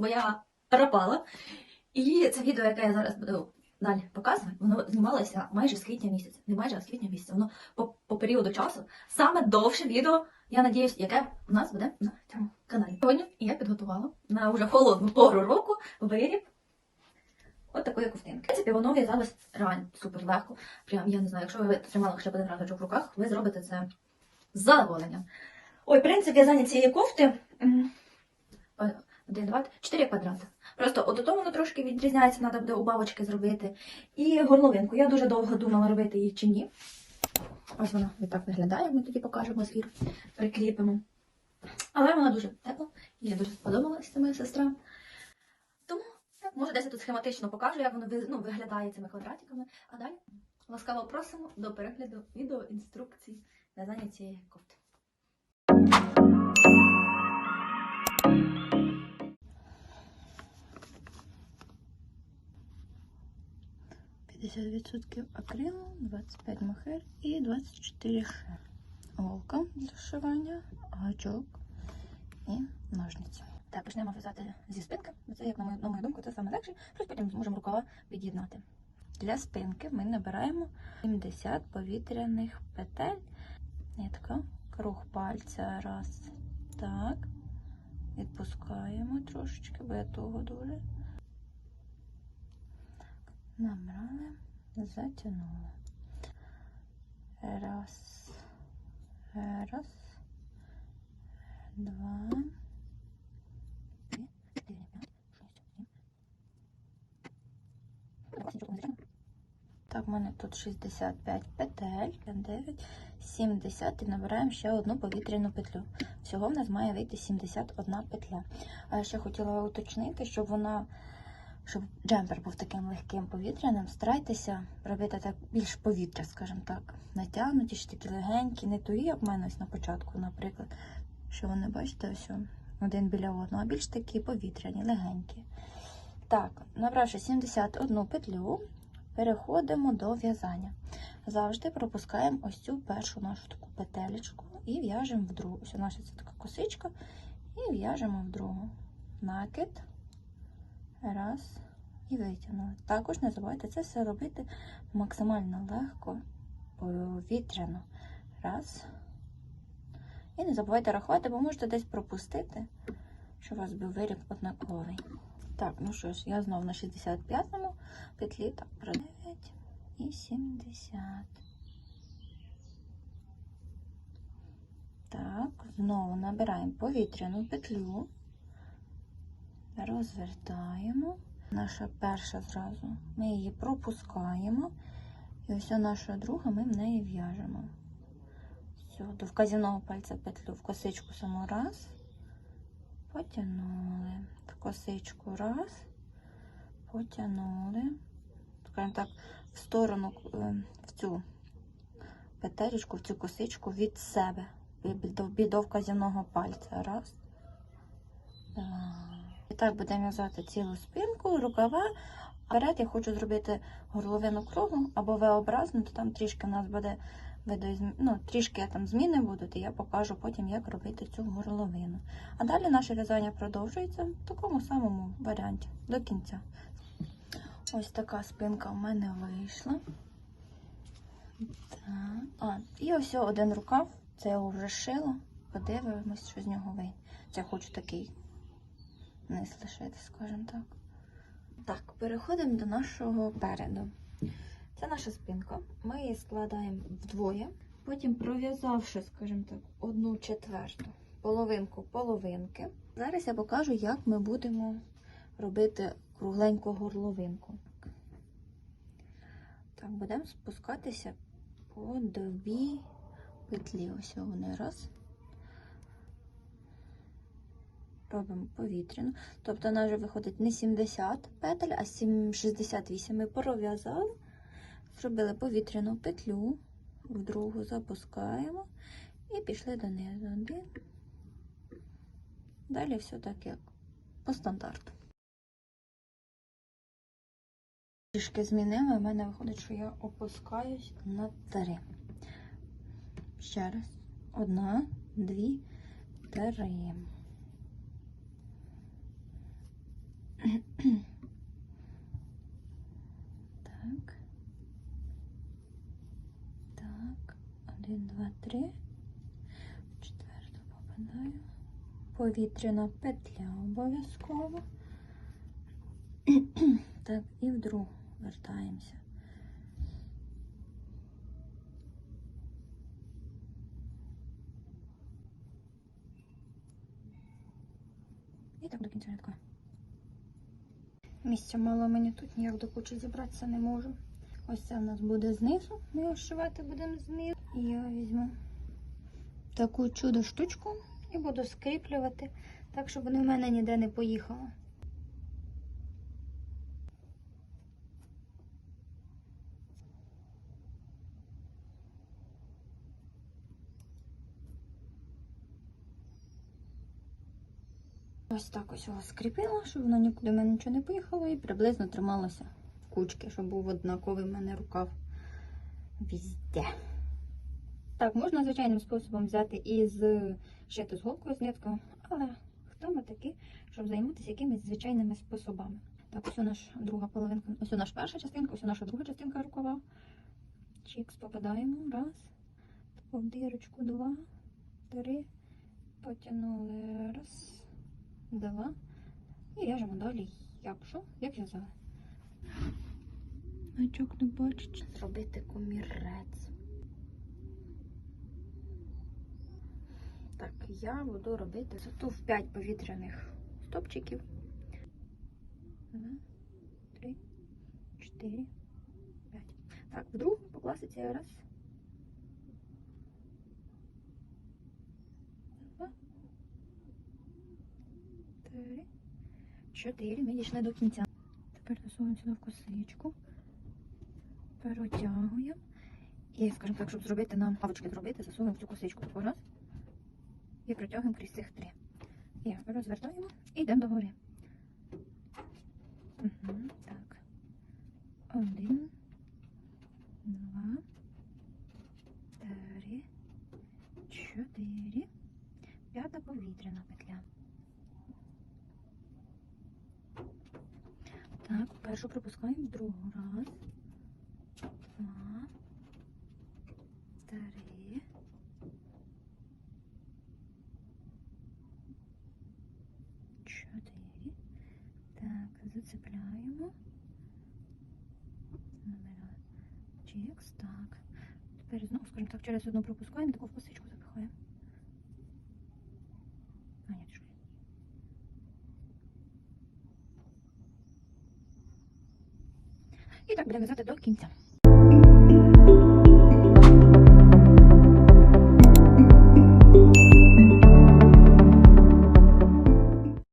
бо я пропала. І це відео, яке я зараз буду далі показувати, воно знімалося майже з квітня місяця. Не майже, а з квітня місяця. Воно по, по періоду часу саме довше відео, я надіюсь, яке у нас буде на цьому каналі. Сьогодні я підготувала на вже холодну пору року виріб от такої ковтинки. В принципі, воно в'язалось реально супер легко. Прям я не знаю, якщо ви тримали б один разочок в руках, ви зробите це з задоволенням. Ой, принцип в'язання цієї кофти. М, е, Один, два, чотири квадрати. Просто от тому воно трошки відрізняється, треба буде убавочки зробити. І горловинку. Я дуже довго думала робити її чи ні. Ось вона так виглядає, ми тоді покажемо звір, прикріпимо. Але вона дуже тепла, їй дуже сподобалася моя сестра. Тому, так, може, десь я тут схематично покажу, як воно ну, виглядає цими квадратиками. А далі ласкаво просимо до перегляду відеоінструкцій в'язання цієї кофти. 50% акрилу, 25 мохер і 24 ше. Голка для шивання, гачок і ножниці. Так, почнемо в'язати зі спинки. Це, як на мою, на мою думку, це саме легше. Плюс потім зможемо рукава під'єднати. Для спинки ми набираємо 70 повітряних петель. Нитка, круг пальця, раз. Так. Відпускаємо трошечки, бо я того дуже. Набрали, затягнули. Раз. Раз. Два. три, чотири, п'ять, шість, сім. Так, в мене тут 65 петель, 9, 70 і набираємо ще одну повітряну петлю. Всього в нас має вийти 71 петля. А ще хотіла уточнити, щоб вона, щоб джемпер був таким легким повітряним, старайтеся робити так більш повітря, скажімо так. Натягнутіші, такі легенькі, не тугі, як в мене ось на початку, наприклад. Що вони бачите, ось один біля одного, а більш такі повітряні, легенькі. Так, набравши 71 петлю, переходимо до в'язання. Завжди пропускаємо ось цю першу нашу таку петелечку і в'яжемо в другу. Ось наша це така косичка, і в'яжемо в другу. Накид. Раз. І витягнули. Також не забувайте це все робити максимально легко, повітряно. Раз. І не забувайте рахувати, бо можете десь пропустити, що у вас був виріб однаковий. Так, ну що ж, я знову на 65-му петлі, так, про 9 і 70. Так, знову набираємо повітряну петлю, розвертаємо. Наша перша зразу, ми її пропускаємо, і ось наша друга ми в неї в'яжемо. Все, до вказівного пальця петлю в косичку саму раз. Потягнули. В косичку раз. Потягнули. Скажімо так, в сторону е, в цю петелечку, в цю косичку від себе. До, до вказівного пальця. Раз. Два. Так будемо в'язати цілу спинку, рукава. Вперед я хочу зробити горловину кругу або V-образну, то там трішки у нас буде видоізм... ну, трішки там зміни будуть, і я покажу потім, як робити цю горловину. А далі наше в'язання продовжується в такому самому варіанті до кінця. Ось така спинка в мене вийшла. Так. А, і ось один рукав, це я вже шила. Подивимось, що з нього вийде. Це хочу такий низ лишити, скажімо так. Так, переходимо до нашого переду. Це наша спинка. Ми її складаємо вдвоє. Потім пров'язавши, скажімо так, одну четверту половинку половинки. Зараз я покажу, як ми будемо робити кругленьку горловинку. Так, будемо спускатися по дві петлі. Ось вони раз. Робимо повітряну. Тобто вона вже виходить не 70 петель, а 7 68 ми пров'язали. Зробили повітряну петлю, в другу запускаємо і пішли донизу. Далі все так, як по стандарту. Трішки змінила, в мене виходить, що я опускаюсь на три. Ще раз. Одна, дві, три. Так. Так. Один, два, три. В Четверту попадаю. Повітряна петля обов'язково. Так, і в другу вертаємося. І так до кінця рядка. Місця мало мені тут ніяк до кучі зібратися не можу. Ось це в нас буде знизу. Ми його шивати будемо знизу. І я візьму таку чудо штучку і буду скріплювати, так, щоб вони в мене ніде не поїхали. Ось так ось його скріпила, щоб воно в мене нічого не поїхало і приблизно трималося в кучки, щоб був однаковий в мене рукав візде. Так, можна звичайним способом взяти і з шити з голкою з ниткою, але хто ми такі, щоб займатися якимись звичайними способами. Так, ось у наша друга половинка, ось у наша перша частинка, ось у наша друга частинка рукава. Чікс попадаємо. Раз, в дірочку, два, три. Потягнули раз, два. І в'яжемо далі. Як що? Як в'язали. Гачок не бачить. Зробити комірець. Так, я буду робити зато в 5 повітряних стопчиків. Два, три, чотири, п'ять. Так, в другу по класиці раз. Чотири. Ми дійшли до кінця. Тепер засовуємо сюди в косичку, перетягуємо. І, скажімо так, щоб зробити нам лавочки зробити, засовуємо цю косичку по раз і протягуємо крізь цих три. І розвертаємо і йдемо догори. Угу, так. Один, два, три, чотири. П'ята повітряна петля. Так, першу пропускаємо, другу. Раз, два, три. Чотири. Так, зацепляємо. Чекс, так. Тепер знову, скажімо так, через одну пропускаємо, таку в косичку запихаємо. А, ні, чекай. І так будемо в'язати до кінця.